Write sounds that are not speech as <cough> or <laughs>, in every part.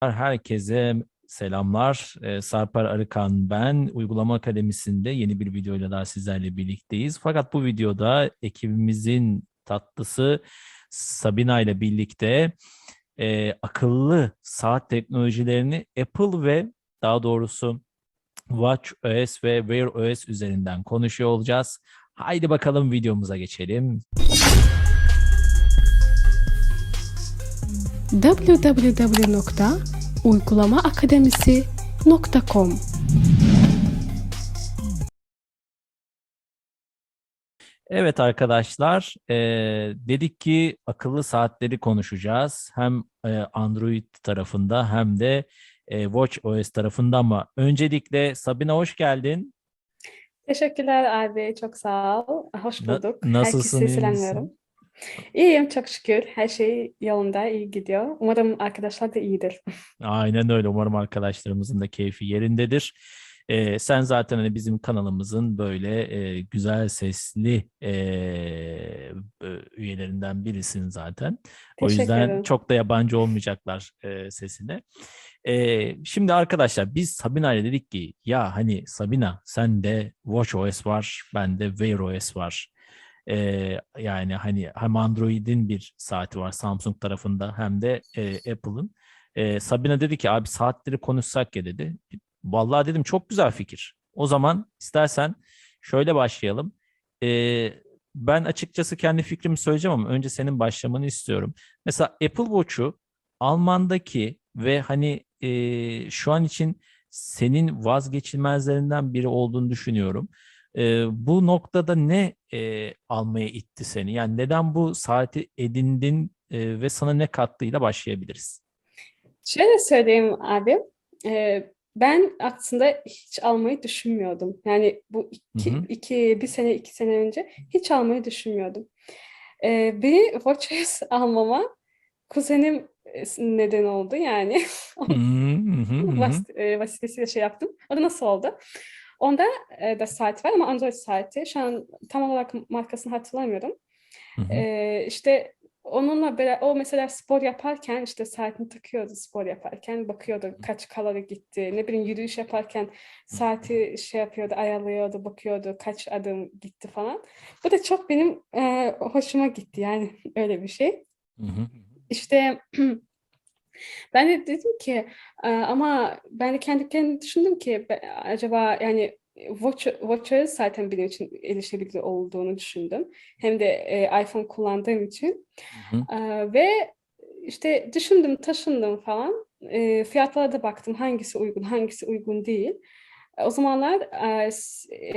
Herkese selamlar. Ee, Sarper Arıkan ben. Uygulama Akademisi'nde yeni bir videoyla daha sizlerle birlikteyiz. Fakat bu videoda ekibimizin tatlısı Sabina ile birlikte e, akıllı saat teknolojilerini Apple ve daha doğrusu Watch OS ve Wear OS üzerinden konuşuyor olacağız. Haydi bakalım videomuza geçelim. www.uygulamaakademisi.com Evet arkadaşlar, eee, dedik ki akıllı saatleri konuşacağız. Hem eee, Android tarafında hem de eee, Watch OS tarafında ama öncelikle Sabine hoş geldin. Teşekkürler abi, çok sağ ol. Hoş Na- bulduk. nasılsın, Herkese selamlıyorum. İyiyim, çok şükür. Her şey yolunda, iyi gidiyor. Umarım arkadaşlar da iyidir. Aynen öyle. Umarım arkadaşlarımızın da keyfi yerindedir. Ee, sen zaten hani bizim kanalımızın böyle e, güzel sesli e, e, üyelerinden birisin zaten. O Teşekkür yüzden ederim. çok da yabancı olmayacaklar e, sesine. E, şimdi arkadaşlar biz Sabina ile dedik ki ya hani Sabina sende WatchOS var, bende Wear OS var. E, yani hani hem Android'in bir saati var Samsung tarafında hem de e, Apple'ın. E, Sabina dedi ki abi saatleri konuşsak ya dedi. Vallahi dedim çok güzel fikir. O zaman istersen şöyle başlayalım. E, ben açıkçası kendi fikrimi söyleyeceğim ama önce senin başlamanı istiyorum. Mesela Apple Watch'u Alman'daki ve hani e, şu an için senin vazgeçilmezlerinden biri olduğunu düşünüyorum. E, bu noktada ne e, almaya itti seni? Yani neden bu saati edindin e, ve sana ne kattığıyla başlayabiliriz? Şöyle söyleyeyim abi, e, ben aslında hiç almayı düşünmüyordum. Yani bu iki, Hı hı. iki, bir sene, iki sene önce hiç almayı düşünmüyordum. E, bir WatchOS almama kuzenim neden oldu yani. <laughs> Vas e, vasıtasıyla şey yaptım. O da nasıl oldu? Onda e, da saat var ama Android saati. Şu an tam olarak markasını hatırlamıyorum. Hı hı. E, işte onunla beraber, o mesela spor yaparken işte saatini takıyordu spor yaparken. Bakıyordu kaç kalori gitti. Ne bileyim yürüyüş yaparken saati şey yapıyordu, ayarlıyordu, bakıyordu kaç adım gitti falan. Bu da çok benim e, hoşuma gitti yani <laughs> öyle bir şey. Hı hı. İşte <clears throat> ben de dedim ki e, ama ben de kendi kendime düşündüm ki acaba yani Watch, WatchOS zaten benim için erişebilir olduğunu düşündüm. Hem de e, iPhone kullandığım için. Hı hı. E, ve işte düşündüm, taşındım falan. E, fiyatlara da baktım hangisi uygun, hangisi uygun değil. O zamanlar e,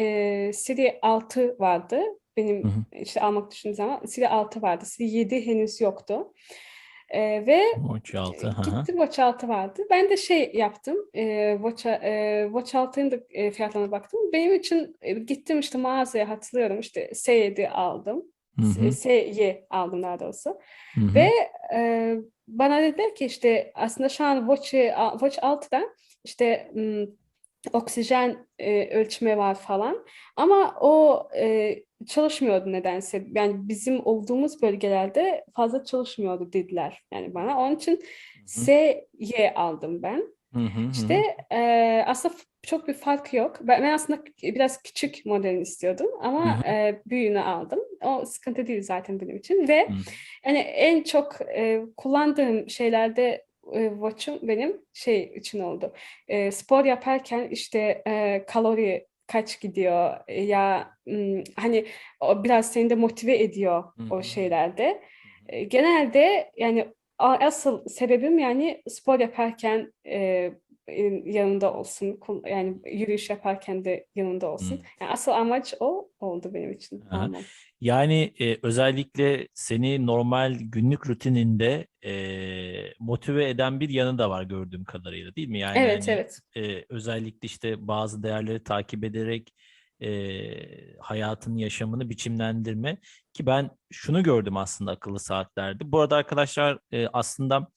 e, Siri 6 vardı. Hı Benim hı. işte almak düşündüğüm zaman Siri 6 vardı. Siri 7 henüz yoktu. E, ve Watch 6. Hı hı. Gitti Watch 6 vardı. Ben de şey yaptım. E, Watch, e, Watch 6'nın da e, fiyatlarına baktım. Benim için e, gittim işte mağazaya hatırlıyorum. işte S7 aldım. Hı hı. SY aldım daha doğrusu. Hı hı. Ve e, bana dediler ki işte aslında şu an Watch, Watch 6'da işte m, oksijen e, ölçme var falan. Ama o e, çalışmıyordu nedense. Yani bizim olduğumuz bölgelerde fazla çalışmıyordu dediler yani bana. Onun için SY aldım ben. Hı hı, hı hı. İşte e, aslında çok bir fark yok. Ben, ben aslında biraz küçük modelini istiyordum ama Hı hı. e, büyüğünü aldım. O sıkıntı değil zaten benim için ve Hı. yani en çok e, kullandığım şeylerde watch'um benim şey için oldu. E, spor yaparken işte e, kalori kaç gidiyor e, ya hani o biraz seni de motive ediyor Hı o şeylerde. E, genelde yani asıl sebebim yani spor yaparken e, e, yanında olsun. Yani yürüyüş yaparken de yanında olsun. Hı. Yani asıl amaç o oldu benim için Aha. Yani e, özellikle seni normal günlük rutininde e, motive eden bir yanı da var gördüğüm kadarıyla değil mi? Yani Evet hani evet. e, özellikle işte bazı değerleri takip ederek e, hayatın yaşamını biçimlendirme ki ben şunu gördüm aslında akıllı saatlerde. Bu arada arkadaşlar e, aslında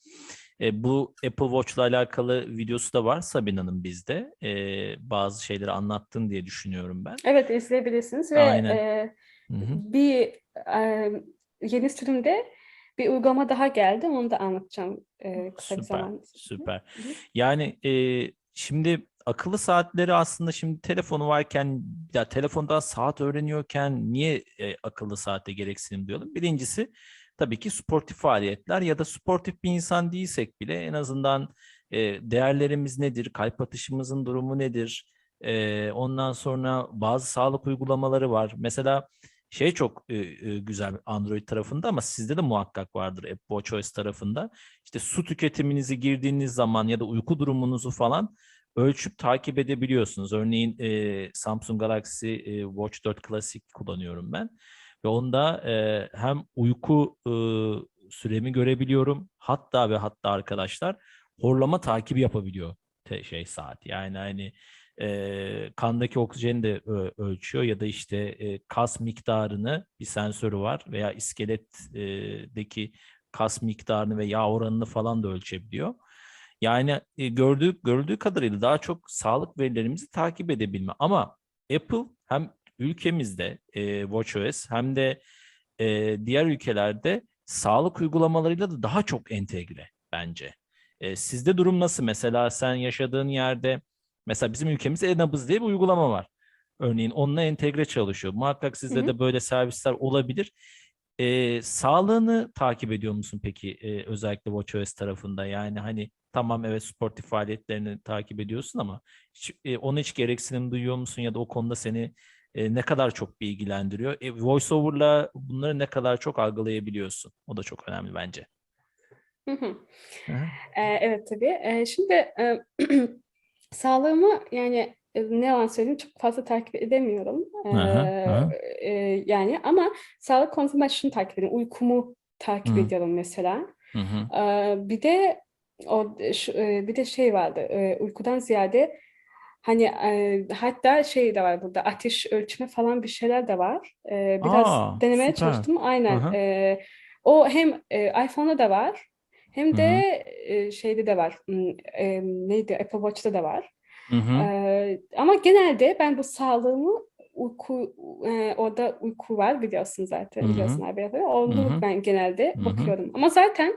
e, bu Apple Watch'la alakalı videosu da var Sabina'nın bizde. E, bazı şeyleri anlattın diye düşünüyorum ben. Evet izleyebilirsiniz ve Aynen. e, Hı hı. bir e, yeni sürümde bir uygulama daha geldi. Onu da anlatacağım e, kısa bir Süper, zaman. süper. Hı hı. Yani e, şimdi akıllı saatleri aslında şimdi telefonu varken ya telefondan saat öğreniyorken niye e, akıllı saate gereksinim duyalım? Birincisi tabii ki sportif faaliyetler ya da sportif bir insan değilsek bile en azından e, değerlerimiz nedir, kalp atışımızın durumu nedir? E, ondan sonra bazı sağlık uygulamaları var. Mesela şey çok e, e, güzel Android tarafında ama sizde de muhakkak vardır Apple WatchOS tarafında. İşte su tüketiminizi girdiğiniz zaman ya da uyku durumunuzu falan ölçüp takip edebiliyorsunuz. Örneğin e, Samsung Galaxy e, Watch 4 Classic kullanıyorum ben ve onda e, hem uyku e, süremi görebiliyorum. Hatta ve hatta arkadaşlar horlama takibi yapabiliyor te- şey saat. Yani hani e, kandaki oksijeni de ö- ölçüyor ya da işte e, kas miktarını bir sensörü var veya iskeletteki kas miktarını ve yağ oranını falan da ölçebiliyor. Yani e, gördüğü görüldüğü kadarıyla daha çok sağlık verilerimizi takip edebilme. Ama Apple hem ülkemizde e, WatchOS hem de e, diğer ülkelerde sağlık uygulamalarıyla da daha çok entegre bence. E, sizde durum nasıl? Mesela sen yaşadığın yerde mesela bizim ülkemizde e-nabız diye bir uygulama var. Örneğin onunla entegre çalışıyor. Muhakkak sizde hı. de böyle servisler olabilir. E, sağlığını takip ediyor musun peki e, özellikle WatchOS tarafında? Yani hani tamam evet sportif faaliyetlerini takip ediyorsun ama hiç, e, ona hiç gereksinim duyuyor musun ya da o konuda seni e, ne kadar çok bilgilendiriyor? E, VoiceOver'la bunları ne kadar çok algılayabiliyorsun? O da çok önemli bence. Hı hı. Hı hı. Ee, evet tabii. Ee, şimdi e, <clears throat> sağlığımı yani e, ne yalan söyleyeyim çok fazla takip edemiyorum. Aha, Ee, aha. e, yani ama sağlık konusunda şunu takip ediyorum. Uykumu takip Hı. ediyorum mesela. Hı hı. Ee, bir de o şu, e, bir de şey vardı. e, uykudan ziyade hani e, hatta şey de var burada ateş ölçme falan bir şeyler de var. Ee, biraz Aa, denemeye süper. çalıştım. Aynen. Aha. O hem e, iPhone'da da var hem de hı. e, şeyde de var. E, neydi? Apple Watch'ta da var. Hı hı. Ee, ama genelde ben bu sağlığımı uyku e, orada uyku var biliyorsun zaten Hı hı. biliyorsun abi. Hı Onu ben genelde Hı hı. bakıyorum. Ama zaten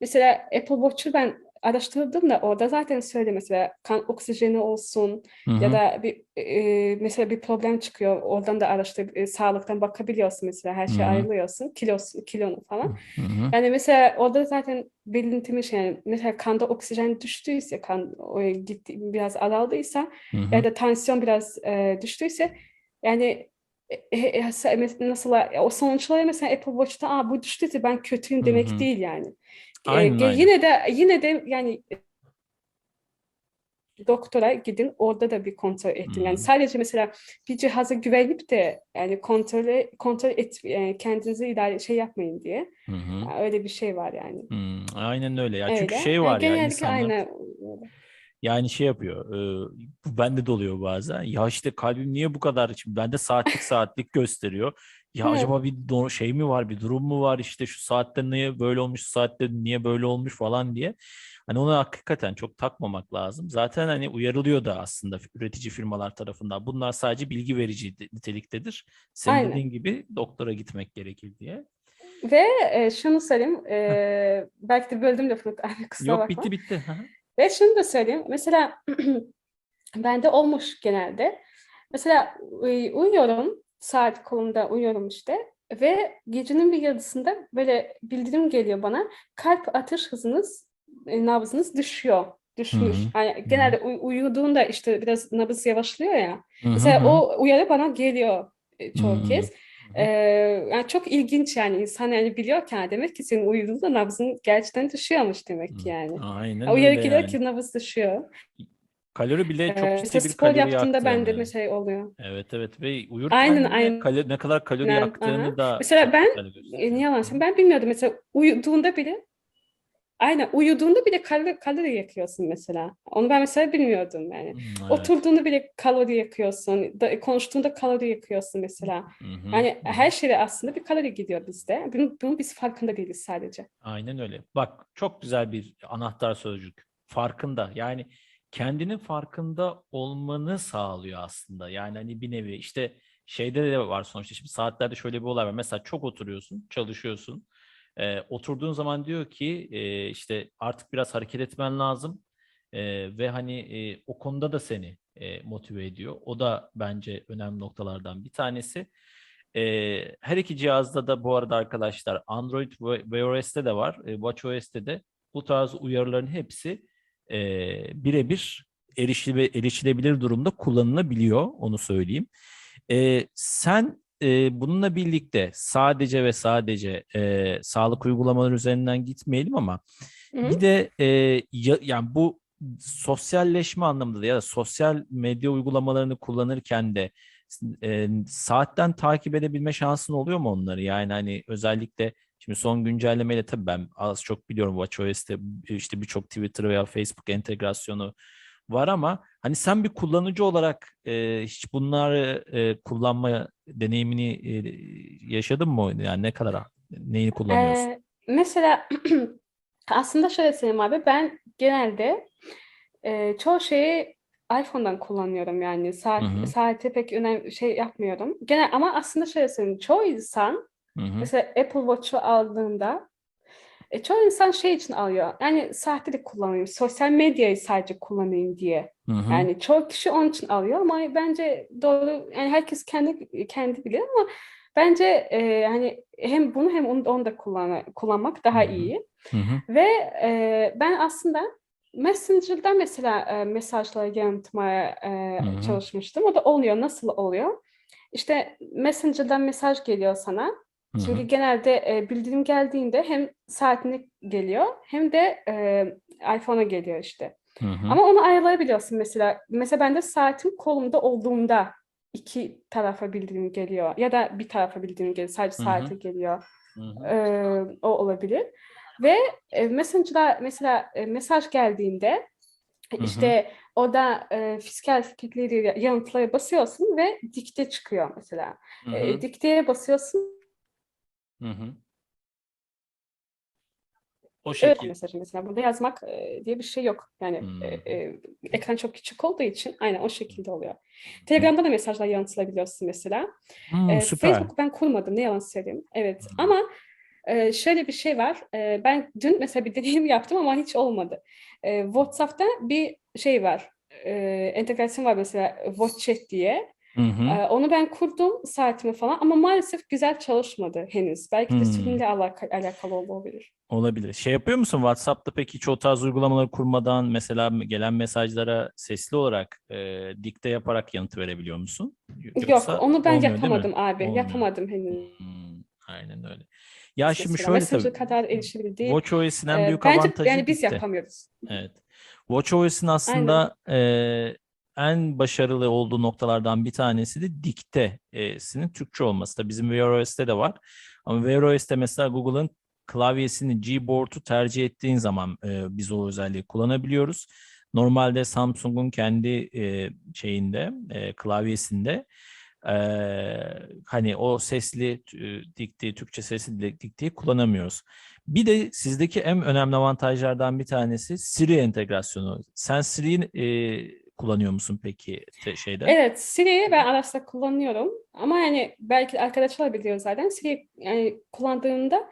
mesela Apple Watch'u ben araştırdım da orada zaten söyle mesela kan oksijeni olsun Hı ya da bir e, mesela bir problem çıkıyor oradan da araştır e, sağlıktan bakabiliyorsun mesela her şey ayrılıyorsun kilosu kilonu falan. Hı hı. Yani mesela orada zaten belirtilmiş yani mesela kanda oksijen düştüyse kan o gitti biraz azaldıysa Hı hı. ya da tansiyon biraz e, düştüyse yani e, e, e, nasıl o sonuçları mesela Apple Watch'ta Aa, bu düştüyse ben kötüyüm demek hı. değil yani. E, Aynen yine de yine de yani doktora gidin orada da bir kontrol ettin. Yani sadece mesela bir cihaza güvenip de yani kontrole kontrol et yani kendinizi idare şey yapmayın diye. Hı hı. Yani öyle bir şey var yani. Hı. Aynen öyle ya. Çünkü Öyle. şey Yani var ya genellikle insanlar. Yani şey yapıyor. E, bu bende de oluyor bazen. Ya işte kalbim niye bu kadar şimdi bende saatlik saatlik gösteriyor. Ya Evet. acaba bir şey mi var, bir durum mu var işte şu saatte niye böyle olmuş, şu saatte niye böyle olmuş falan diye. Hani ona hakikaten çok takmamak lazım. Zaten hani uyarılıyor da aslında üretici firmalar tarafından. Bunlar sadece bilgi verici niteliktedir. Senin Aynen. dediğin gibi doktora gitmek gerekir diye. Ve e, şunu söyleyeyim. e, belki de böldüm lafını. <laughs> Kusura Yok bakma. bitti bitti. Hı hı. Ve şunu da söyleyeyim. Mesela <clears throat> bende olmuş genelde. Mesela uy- uyuyorum. Saat kolumda uyuyorum işte. Ve gecenin bir yarısında böyle bildirim geliyor bana. Kalp atış hızınız, e, nabzınız düşüyor. Düşmüş. Yani genelde uy- uyuduğunda işte biraz nabız yavaşlıyor ya. Hı hı Mesela o uyarı bana geliyor e, çoğu Hı. kez. Ee, yani çok ilginç yani insan yani biliyor ki ha, demek ki senin uyuduğunda nabzın gerçekten düşüyormuş demek ki yani. Aynen Ha, Uyarı öyle yani. ki nabız düşüyor. Kalori bile çok Ee, ciddi bir spor kalori yaptığımda bende yaktığını. mesela oluyor. Evet evet ve uyurken Aynen aynen. kalo- ne kadar kalori Aha. yaktığını da Mesela ben e, niye yalan? Ben bilmiyordum mesela uyuduğunda bile aynen uyuduğunda bile kalori, kalori yakıyorsun mesela. Onu ben mesela bilmiyordum yani. Hmm, Evet. Oturduğunda bile kalori yakıyorsun. Da, konuştuğunda kalori yakıyorsun mesela. Hı, Yani hı. her şeyde aslında bir kalori gidiyor bizde. Bunun, bunun biz farkında değiliz sadece. Aynen öyle. Bak çok güzel bir anahtar sözcük. Farkında. Yani kendinin farkında olmanı sağlıyor aslında. Yani hani bir nevi işte şeyde de var sonuçta. Şimdi saatlerde şöyle bir olay var. Mesela çok oturuyorsun, çalışıyorsun. E, oturduğun zaman diyor ki e, işte artık biraz hareket etmen lazım E, ve hani e, o konuda da seni e, motive ediyor. O da bence önemli noktalardan bir tanesi. E, her iki cihazda da bu arada arkadaşlar Android ve iOS'te de var, e, WatchOS'te de bu tarz uyarıların hepsi e, birebir erişile, erişilebilir durumda kullanılabiliyor, onu söyleyeyim. E, sen e, bununla birlikte sadece ve sadece e, sağlık uygulamaları üzerinden gitmeyelim ama Hı hı. bir de e, ya- yani bu sosyalleşme anlamında da ya da sosyal medya uygulamalarını kullanırken de e, saatten takip edebilme şansın oluyor mu onları? Yani hani özellikle şimdi son güncellemeyle tabii ben az çok biliyorum WatchOS'te işte birçok Twitter veya Facebook entegrasyonu var ama hani sen bir kullanıcı olarak e, hiç bunları e, kullanma deneyimini e, yaşadın mı? Yani ne kadar neyini kullanıyorsun? Ee, mesela <clears throat> aslında şöyle söyleyeyim abi ben genelde e, çoğu şeyi iPhone'dan kullanıyorum yani saat Hı hı. saate pek önem şey yapmıyorum. Genel ama aslında şöyle söyleyeyim çoğu insan Hı hı. mesela Apple Watch'u aldığında e, çoğu insan şey için alıyor. Yani sahte de kullanayım, sosyal medyayı sadece kullanayım diye. Hı hı. Yani çoğu kişi onun için alıyor ama bence doğru yani herkes kendi kendi bilir ama bence e, hani hem bunu hem onu, onu da kullan, kullanmak daha Hı hı. iyi. Hı hı. Ve e, ben aslında Messenger'da mesela e, mesajlara yanıtmaya e, Hı hı. çalışmıştım. O da oluyor. Nasıl oluyor? İşte Messenger'dan mesaj geliyor sana. Hı Çünkü genelde e, bildirim geldiğinde hem saatine geliyor hem de e, iPhone'a geliyor işte. Hı hı. Ama onu ayarlayabiliyorsun mesela. Mesela bende saatim kolumda olduğunda iki tarafa bildirim geliyor ya da bir tarafa bildirim geliyor. Sadece saate geliyor. Hı hı. Ee, o olabilir. Ve e, Messenger'da mesela e, mesaj geldiğinde hı. işte o da e, fiskal fikirleri yanıtlara basıyorsun ve dikte çıkıyor mesela. E, dikteye basıyorsun Hı hı. O evet şekil. mesajı mesela burada yazmak e, diye bir şey yok. Yani Hmm. e, e, ekran çok küçük olduğu için aynen o şekilde oluyor. Telegram'da da mesajlar yanıtlayabiliyorsun mesela. Hmm, E, süper. Facebook ben kurmadım ne yalan söyleyeyim. Evet Hmm. ama e, şöyle bir şey var. E, ben dün mesela bir deneyim <laughs> yaptım ama hiç olmadı. E, WhatsApp'ta bir şey var. E, entegrasyon var mesela WhatsApp diye. Hı hı. E, onu ben kurdum saatimi falan ama maalesef güzel çalışmadı henüz. Belki de Hmm. sürümle alaka- alakalı olabilir. Olabilir. Şey yapıyor musun WhatsApp'ta peki hiç o tarz uygulamaları kurmadan mesela gelen mesajlara sesli olarak e, dikte yaparak yanıt verebiliyor musun? Yok Yoksa onu ben olmuyor yapamadım abi. Olmuyor. Yapamadım henüz Hmm, aynen öyle. Ya şimdi mesela. şöyle tabii. kadar erişilebilir değil. WatchOS'in en E, büyük bence avantajı yani biz dikte. yapamıyoruz. Evet. WatchOS'in aslında e, en başarılı olduğu noktalardan bir tanesi de diktesinin Türkçe olması. Da bizim Wear de var. Ama Wear mesela Google'ın klavyesini Gboard'u tercih ettiğin zaman e, biz o özelliği kullanabiliyoruz. Normalde Samsung'un kendi e, şeyinde e, klavyesinde e, hani o sesli e, dikteyi, Türkçe sesli di- dikteyi kullanamıyoruz. Bir de sizdeki en önemli avantajlardan bir tanesi Siri entegrasyonu. Sen Siri'yi e, kullanıyor musun peki şeyde? Evet, Siri'yi ben ara sıra kullanıyorum. Ama yani belki arkadaşlar biliyor zaten. Siri yani kullandığında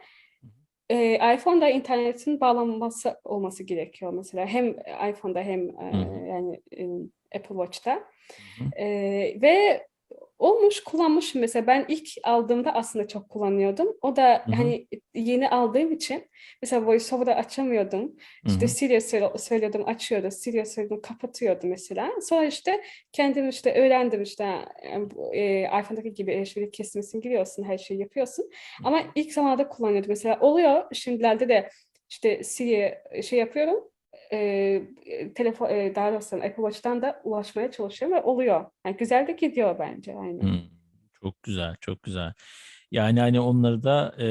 e, iPhone'da internetin bağlanması olması gerekiyor mesela. Hem iPhone'da hem e, Hı yani e, Apple Watch'ta. Hı. E, ve olmuş kullanmışım mesela ben ilk aldığımda aslında çok kullanıyordum. O da Hı hı. hani yeni aldığım için mesela VoiceOver'ı açamıyordum. Hı İşte. Siri'ye söylüyordum açıyordu. Siri'ye söylüyordum kapatıyordu mesela. Sonra işte kendim işte öğrendim işte bu, e, iPhone'daki gibi erişimlik kesmesini giriyorsun her şeyi yapıyorsun. Ama ilk zamanlarda kullanıyordum. Mesela oluyor şimdilerde de işte Siri'ye şey yapıyorum. E, telefon e, daha doğrusu Apple Watch'tan da ulaşmaya çalışıyorum ve oluyor. Yani güzel de gidiyor bence aynen. Hmm, çok güzel, çok güzel. Yani hani onları da e,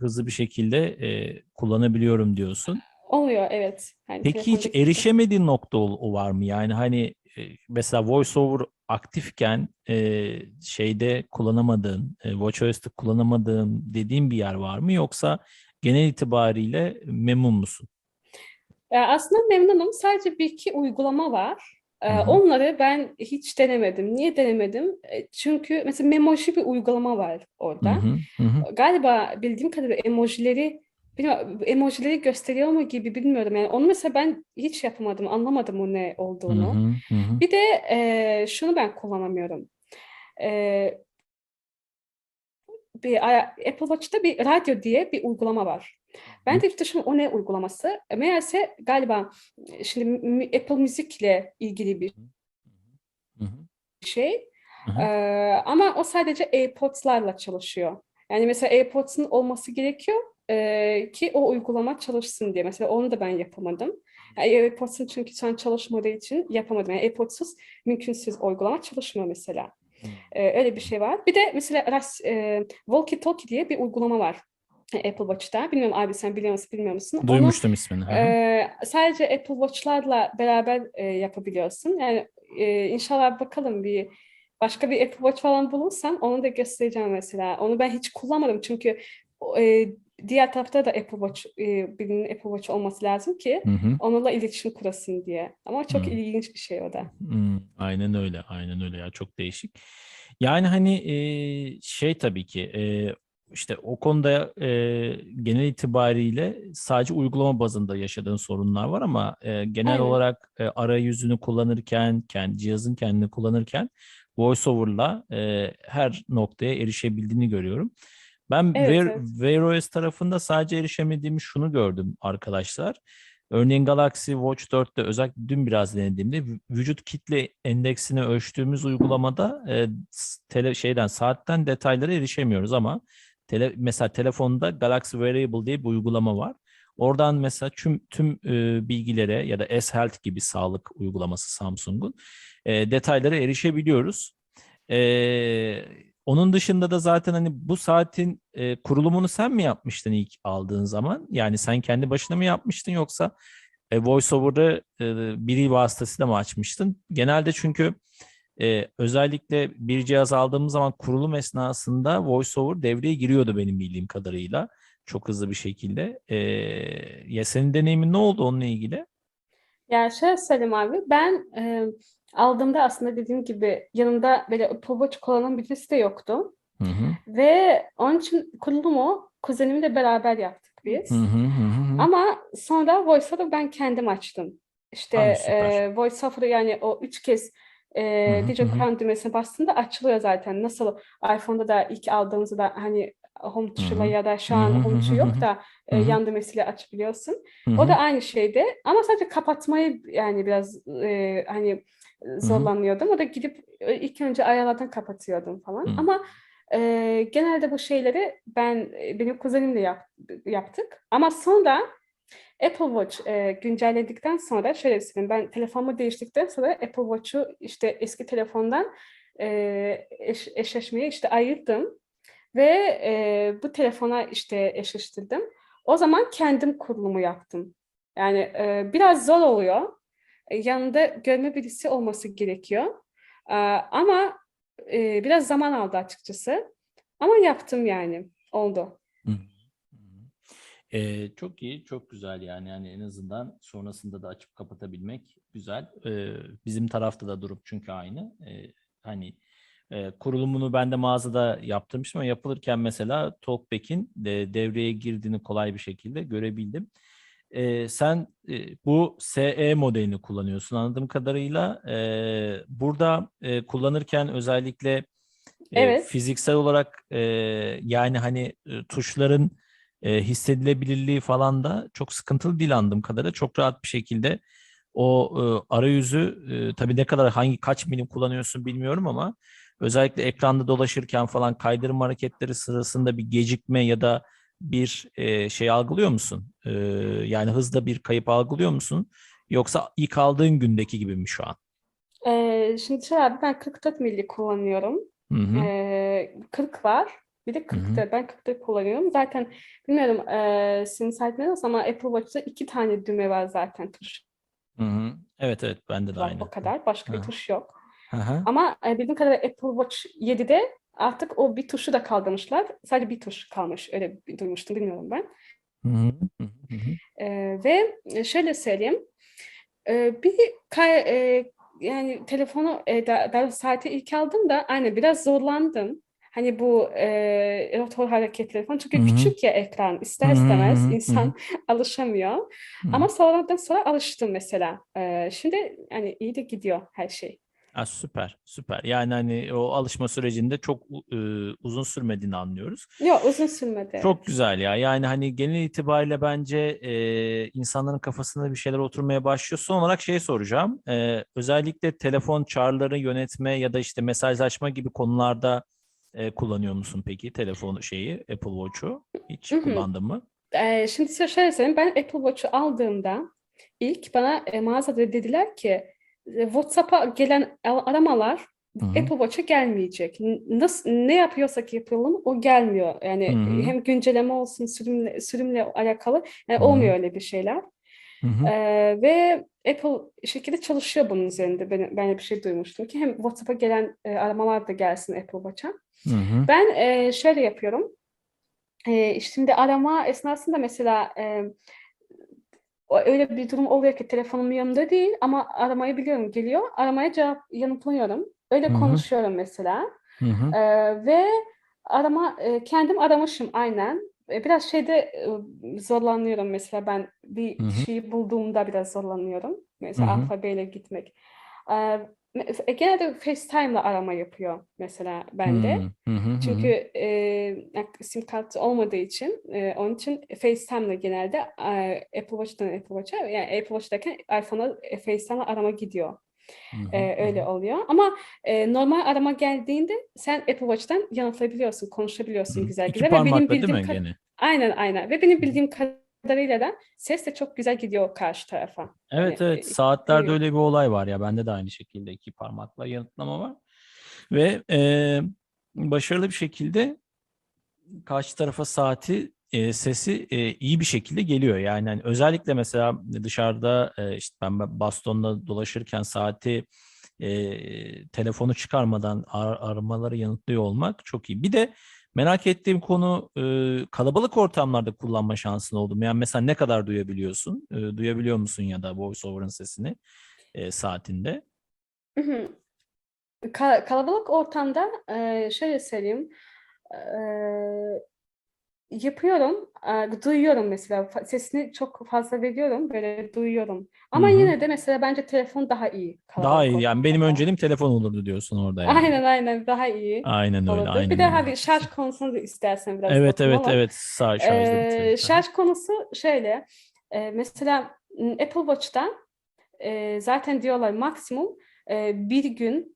hızlı bir şekilde e, kullanabiliyorum diyorsun. Oluyor evet. Yani Peki hiç gibi. erişemediğin nokta o, var mı? Yani hani e, mesela VoiceOver aktifken e, şeyde kullanamadığın, e, WatchOS'te kullanamadığın dediğin bir yer var mı? Yoksa genel itibariyle memnun musun? Ya aslında memnunum. Sadece bir iki uygulama var. Ee, Hı hı. onları ben hiç denemedim. Niye denemedim? E, Çünkü mesela Memoji bir uygulama var Hı orada. hı, hı hı. Galiba bildiğim kadarıyla emojileri bilmiyorum, emojileri gösteriyor mu gibi bilmiyorum. Yani onu mesela ben hiç yapamadım, anlamadım o ne Hı olduğunu. hı, hı hı. Bir de e, şunu ben kullanamıyorum. E, bir Apple Watch'ta bir radyo diye bir uygulama var. Ben de düşündüm o ne uygulaması. Meğerse galiba e, şimdi Apple Müzik'le ilgili bir şey. Ee, ama o sadece AirPods'larla çalışıyor. Yani mesela AirPods'un olması gerekiyor e, ki o uygulama çalışsın diye. Mesela onu da ben yapamadım. Yani AirPods'un çünkü şu an çalışmadığı için yapamadım. Yani AirPods'uz mümkünsüz uygulama çalışmıyor mesela. Ee, öyle bir şey var. Bir de mesela e, Walkie Talkie diye bir uygulama var Apple Watch'ta. Bilmiyorum abi sen biliyor musun bilmiyor musun? Onu Duymuştum ismini. Hı hı. ee, sadece Apple Watch'larla beraber e, yapabiliyorsun. Yani e, inşallah bakalım bir başka bir Apple Watch falan bulursam onu da göstereceğim mesela. Onu ben hiç kullanmadım çünkü e, diğer tarafta da Apple Watch e, birinin Apple Watch olması lazım ki Hı hı. onunla iletişim kurasın diye. Ama çok Hı. ilginç bir şey o da. Hmm, aynen öyle, aynen öyle ya çok değişik. Yani hani e, şey tabii ki e, işte o konuda e, genel itibariyle sadece uygulama bazında yaşadığın sorunlar var ama e, genel Aynen. olarak e, arayüzünü kullanırken, kendi cihazın kendini kullanırken VoiceOver'la e, her noktaya erişebildiğini görüyorum. Ben Evet, Wear, evet. Wear OS tarafında sadece erişemediğimi şunu gördüm arkadaşlar. Örneğin Galaxy Watch 4'te özellikle dün biraz denediğimde vü- vücut kitle endeksini ölçtüğümüz uygulamada e, tele, şeyden saatten detaylara erişemiyoruz ama tele, mesela telefonda Galaxy Wearable diye bir uygulama var. Oradan mesela tüm tüm e, bilgilere ya da S-Health gibi sağlık uygulaması Samsung'un e, detaylara erişebiliyoruz. E, onun dışında da zaten hani bu saatin e, kurulumunu sen mi yapmıştın ilk aldığın zaman? Yani sen kendi başına mı yapmıştın yoksa e, VoiceOver'ı e, biri vasıtasıyla mı açmıştın? Genelde çünkü e, özellikle bir cihaz aldığımız zaman kurulum esnasında VoiceOver devreye giriyordu benim bildiğim kadarıyla. Çok hızlı bir şekilde. E, ya senin deneyimin ne oldu onunla ilgili? Yani şöyle söyleyeyim abi, ben e, aldığımda aslında dediğim gibi yanımda böyle Apple Watch kullanan birisi de yoktu. Hı hı. Ve onun için kurulumu kuzenimle beraber yaptık Hı biz. hı hı hı. Ama sonra VoiceOver'ı ben kendim açtım. İşte süper. e, VoiceOver'ı yani o üç kez e, hı. Crown düğmesine bastığında açılıyor zaten. Nasıl iPhone'da da ilk aldığımızda da hani home tuşuyla ya da şu an home tuşu yok da e, yan düğmesiyle açabiliyorsun. O da aynı şeydi. Ama sadece kapatmayı yani biraz e, hani zorlanıyordum. O da gidip ilk önce ayarlardan kapatıyordum falan. Ama e, genelde bu şeyleri ben benim kuzenimle yap, yaptık. Ama sonra Apple Watch e, güncelledikten sonra şöyle söyleyeyim ben telefonumu değiştirdikten sonra Apple Watch'u işte eski telefondan e, eş, eşleşmeye işte ayırdım ve e, bu telefona işte eşleştirdim. O zaman kendim kurulumu yaptım. Yani e, biraz zor oluyor. E, yanında görme birisi olması gerekiyor. E, ama e, biraz zaman aldı açıkçası. Ama yaptım yani. Oldu. Ee, çok iyi, çok güzel yani. Yani en azından sonrasında da açıp kapatabilmek güzel. Ee, bizim tarafta da durup çünkü aynı. Ee, hani e, kurulumunu ben de mağazada yaptırmıştım ama yapılırken mesela Talkback'in de devreye girdiğini kolay bir şekilde görebildim. Ee, sen e, bu SE modelini kullanıyorsun anladığım kadarıyla. Ee, burada e, kullanırken özellikle e, Evet. fiziksel olarak e, yani hani e, tuşların e, hissedilebilirliği falan da çok sıkıntılı değil anladığım kadarıyla. Çok rahat bir şekilde o e, arayüzü e, tabii ne kadar hangi kaç milim kullanıyorsun bilmiyorum ama özellikle ekranda dolaşırken falan kaydırma hareketleri sırasında bir gecikme ya da bir e, şey algılıyor musun? E, yani hızda bir kayıp algılıyor musun? Yoksa ilk aldığın gündeki gibi mi şu an? Ee, şimdi şöyle abi ben 44 milli kullanıyorum. Hı hı. Ee, 40 var. Bir de Hı 40 hı. da ben 40'ta kullanıyorum. Zaten bilmiyorum e, senin sahibine nasıl ama Apple Watch'ta iki tane düğme var zaten tuş Hı hı. Evet evet bende de var aynı. o kadar. Başka bir Hı. tuş yok. Hı hı. Ama e, bildiğim kadarıyla Apple Watch 7'de artık o bir tuşu da kaldırmışlar. Sadece bir tuş kalmış. Öyle bir- duymuştum bilmiyorum ben. Ee, ve şöyle söyleyeyim. Ee, bir kay- e, yani telefonu e, da, doğrusu saati ilk aldığımda aynen biraz zorlandım. Hani bu e, rotör hareketleri falan çünkü Hı hı. küçük ya ekran ister istemez hı hı, hı insan <laughs> alışamıyor. Hı. Ama sonradan sonra alıştım mesela. E, şimdi yani iyi de gidiyor her şey. Ha, süper, süper. Yani hani o alışma sürecinde çok e, uzun sürmediğini anlıyoruz. Yok uzun sürmedi. Çok güzel ya. Yani hani genel itibariyle bence e, insanların kafasında bir şeyler oturmaya başlıyor. Son olarak şey soracağım. E, özellikle telefon çağrıları yönetme ya da işte mesajlaşma gibi konularda e, kullanıyor musun peki telefon şeyi Apple Watch'u? Hiç Hı hı. kullandın mı? Ee, şimdi size şöyle söyleyeyim. Ben Apple Watch'u aldığımda ilk bana e, mağazada dediler ki e, WhatsApp'a gelen aramalar Hı hı. Apple Watch'a gelmeyecek. Nasıl ne yapıyorsak yapalım o gelmiyor. Yani Hı hı. hem güncelleme olsun sürümle, sürümle alakalı yani hı. olmuyor öyle bir şeyler. Hı hı. Ee, ve Apple şirketi çalışıyor bunun üzerinde. Ben, ben bir şey duymuştum ki hem WhatsApp'a gelen e, aramalar da gelsin Apple Watch'a. Hı hı. Ben e, şöyle yapıyorum. E, şimdi arama esnasında mesela e, öyle bir durum oluyor ki telefonum yanımda değil ama aramayı biliyorum geliyor. Aramaya cevap yanıtlıyorum. Öyle Hı hı. konuşuyorum mesela. Hı hı. E, ve arama e, kendim aramışım aynen. E, biraz şeyde e, zorlanıyorum mesela ben bir Hı hı. şeyi bulduğumda biraz zorlanıyorum. Mesela Hı hı. alfabeyle gitmek. E, genelde FaceTime'la arama yapıyor mesela bende. Hı hı. Hı hı. Çünkü e, sim kartı olmadığı için e, onun için FaceTime'la genelde e, Apple Watch'tan Apple Watch'a yani Apple Watch'tayken iPhone'a e, FaceTime'la arama gidiyor. Hı hı. E, Hı öyle hı. oluyor. Ama e, normal arama geldiğinde sen Apple Watch'tan yanıtlayabiliyorsun, Hı konuşabiliyorsun hı. güzel İki güzel ve benim parmakla değil bildiğim mi aynen aynen ve benim bildiğim kadarıyla da ses de çok güzel gidiyor karşı tarafa. Yani Evet evet e, saatlerde duyuyor. öyle bir olay var ya bende de aynı şekilde iki parmakla yanıtlama var ve e, başarılı bir şekilde karşı tarafa saati e, sesi e, iyi bir şekilde geliyor yani hani özellikle mesela dışarıda e, işte ben bastonla dolaşırken saati e, telefonu çıkarmadan ar- aramaları yanıtlıyor olmak çok iyi. Bir de merak ettiğim konu e, kalabalık ortamlarda kullanma şansın oldu mu? Yani mesela ne kadar duyabiliyorsun? E, duyabiliyor musun ya da voiceover'ın sesini e, saatinde? Kalabalık ortamda şöyle söyleyeyim yapıyorum duyuyorum mesela sesini çok fazla veriyorum böyle duyuyorum ama hı. yine de mesela bence telefon daha iyi Daha iyi yani benim önceliğim telefon olurdu diyorsun orada yani. Aynen aynen daha iyi Aynen öyle, olurdu. Bir aynen de hadi şarj konusunu da istersen biraz Evet evet ama evet Sağ şarjda bitirelim. e, şarj konusu şöyle e, mesela Apple Watch'ta e, zaten diyorlar maksimum e, bir gün.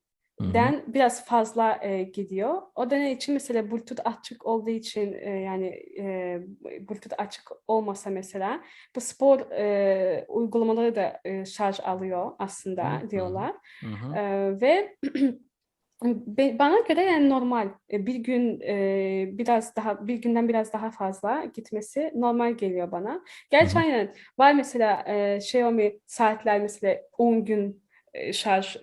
Den biraz fazla e, gidiyor. O da ne için mesela Bluetooth açık olduğu için e, yani e, Bluetooth açık olmasa mesela bu spor e, uygulamaları da e, şarj alıyor aslında Hı diyorlar. Hı hı. E, ve <clears throat> bana göre yani normal bir gün e, biraz daha bir günden biraz daha fazla gitmesi normal geliyor bana. Gerçi aynen var mesela e, Xiaomi saatler mesela 10 gün şarj e,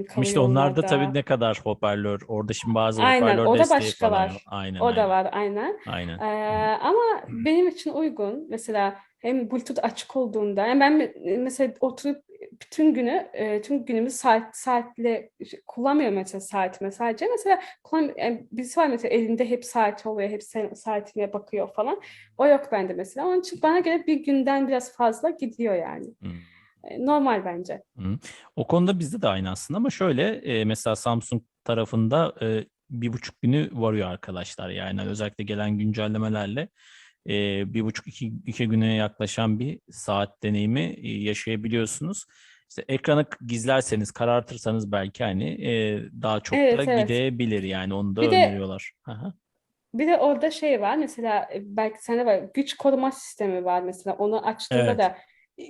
İşte kalıyor onlarda tabii ne kadar hoparlör. Orada şimdi bazı Aynen hoparlör o da başka yok. var. Aynen O da aynen. var aynen. Aynen. Ee, ama benim için uygun. Mesela hem Bluetooth açık olduğunda yani ben me- mesela oturup bütün günü tüm günümü saat saatle kullanmıyorum mesela saatime sadece. Mesela kullan, yani birisi var mesela elinde hep saat oluyor. Hep saatine bakıyor falan. O yok bende mesela. Onun için bana göre bir günden biraz fazla gidiyor yani. Hı. E, Normal bence. Hı. O konuda bizde de aynı aslında ama şöyle e, mesela Samsung tarafında e, bir buçuk günü varıyor arkadaşlar yani özellikle gelen güncellemelerle e, bir buçuk iki, iki güne yaklaşan bir saat deneyimi e, yaşayabiliyorsunuz. İşte ekranı gizlerseniz karartırsanız belki hani e, daha çok da Evet evet. gidebilir yani onu da Bir de öneriyorlar. Aha. Bir de orada şey var mesela e, belki sende var güç koruma sistemi var mesela onu açtığında Evet. da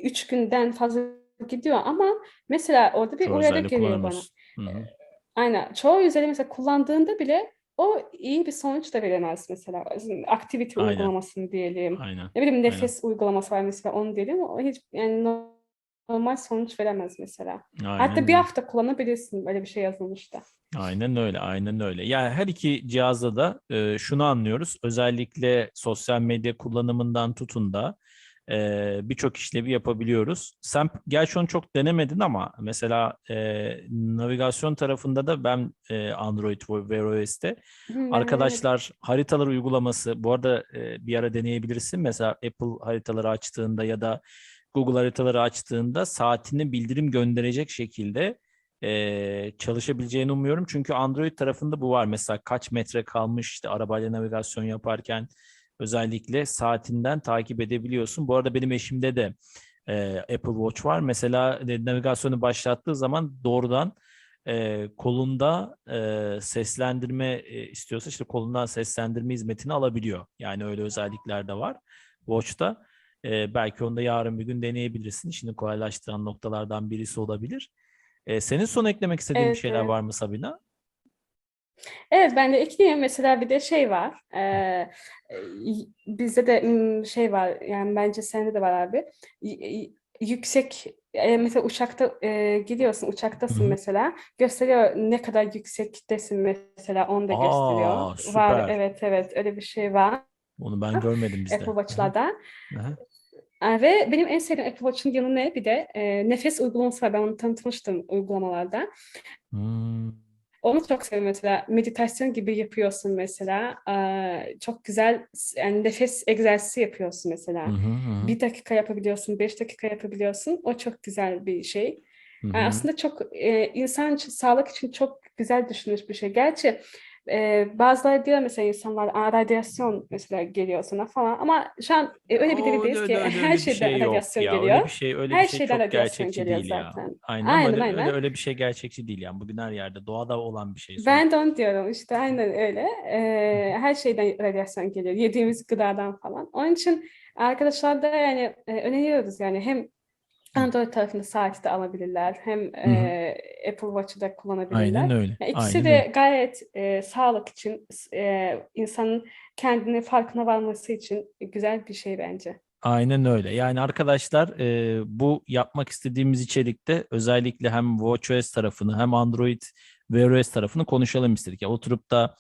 3 günden fazla gidiyor ama mesela orada bir Çoğu uyarı geliyor bana. kullanamıyorsun. Hı hı. Aynen çoğu özelliği mesela kullandığında bile o iyi bir sonuç da veremez mesela. Activity Aynen. uygulamasını diyelim. Aynen. Ne bileyim Aynen. nefes uygulaması var mesela onu diyelim. O hiç yani no- normal sonuç veremez mesela. Hatta Aynen bir öyle. hafta kullanabilirsin böyle bir şey yazılmıştı. Aynen öyle, aynen öyle. Yani her iki cihazda da e, şunu anlıyoruz. Özellikle sosyal medya kullanımından tutun da e, birçok işlevi yapabiliyoruz. Sen gerçi onu çok denemedin ama mesela e, navigasyon tarafında da ben e, Android ve denemedim. Arkadaşlar haritalar uygulaması bu arada e, bir ara deneyebilirsin. Mesela Apple haritaları açtığında ya da Google haritaları açtığında saatini bildirim gönderecek şekilde e, çalışabileceğini umuyorum. Çünkü Android tarafında bu var. Mesela kaç metre kalmış işte arabayla navigasyon yaparken özellikle saatinden takip edebiliyorsun. Bu arada benim eşimde de e, Apple Watch var. Mesela e, navigasyonu başlattığı zaman doğrudan e, kolunda e, seslendirme e, istiyorsa işte kolundan seslendirme hizmetini alabiliyor. Yani öyle özellikler de var Watch'ta. E, belki onu da yarın bir gün deneyebilirsin. İşini kolaylaştıran noktalardan birisi olabilir. E, senin son eklemek istediğin bir Evet, şeyler evet. var mı Sabina? Evet ben de ekleyeyim. Mesela bir de şey var. eee, y- bizde de şey var. Yani bence sende de var abi. Yüksek e, mesela uçakta e, gidiyorsun uçaktasın Hı hı. mesela gösteriyor ne kadar yüksektesin mesela onu da Aa, gösteriyor. Var süper. evet evet öyle bir şey var Onu ben görmedim bizde. Apple Watch'larda. Aa, Ve benim en sevdiğim Apple Watch'un yanı ne? Bir de e, nefes uygulaması var. Ben onu tanıtmıştım uygulamalarda. Hmm. Onu çok seviyorum mesela. Meditasyon gibi yapıyorsun mesela. Çok güzel yani nefes egzersizi yapıyorsun mesela. hı, hı hı, Bir dakika yapabiliyorsun, beş dakika yapabiliyorsun. O çok güzel bir şey. hı Yani hı. aslında çok e, insan için, sağlık için çok güzel düşünülmüş bir şey. Gerçi e, bazıları diyor mesela insanlar "Aa, radyasyon mesela geliyor sana falan ama şu an e, öyle bir devirdeyiz öyle, ki öyle, her öyle bir şeyden şey radyasyon ya. Öyle geliyor. bir şey öyle bir Her şey şeyden çok gerçekçi geliyor değil ya. zaten. Aynen ama Aynen öyle, öyle aynen. öyle bir şey gerçekçi değil yani. Bugün her yerde doğada olan bir şey sonuçta. Ben de onu diyorum işte aynen öyle. Ee, her şeyden radyasyon geliyor. Yediğimiz gıdadan falan. Onun için arkadaşlar da yani e, öneriyoruz yani hem Android tarafında saati de alabilirler hem Hı hı. e, Apple Watch'ı da Aynen kullanabilirler. öyle. Ya ikisi Aynen de öyle. gayet e, sağlık için, e, insanın kendini farkına varması için güzel bir şey bence. Aynen öyle. Yani arkadaşlar e, bu yapmak istediğimiz içerikte özellikle hem WatchOS tarafını hem Android Wear OS tarafını konuşalım istedik. Ya oturup da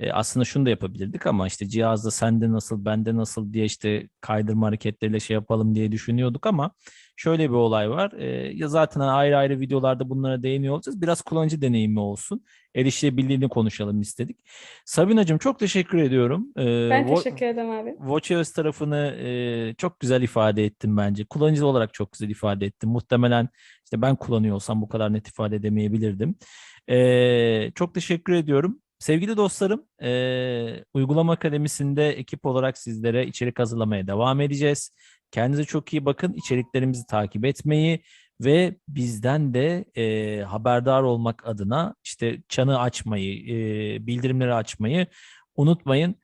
e, aslında şunu da yapabilirdik ama işte cihazda sende nasıl, bende nasıl diye işte kaydırma hareketleriyle şey yapalım diye düşünüyorduk ama şöyle bir olay var. E, ya zaten ayrı ayrı videolarda bunlara değiniyor olacağız. Biraz kullanıcı deneyimi olsun. Erişilebilirliğini konuşalım istedik. Sabinacığım çok teşekkür ediyorum. E, Ben teşekkür ederim abi. WatchOS tarafını e, çok güzel ifade ettim bence. Kullanıcı olarak çok güzel ifade ettim. Muhtemelen işte ben kullanıyor olsam bu kadar net ifade edemeyebilirdim. E, çok teşekkür ediyorum. Sevgili dostlarım, e, Uygulama Akademisi'nde ekip olarak sizlere içerik hazırlamaya devam edeceğiz. Kendinize çok iyi bakın. İçeriklerimizi takip etmeyi ve bizden de e, haberdar olmak adına işte çanı açmayı, e, bildirimleri açmayı unutmayın.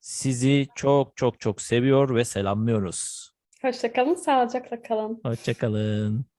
Sizi çok çok çok seviyor ve selamlıyoruz. Hoşça kalın, sağlıcakla kalın. Hoşçakalın.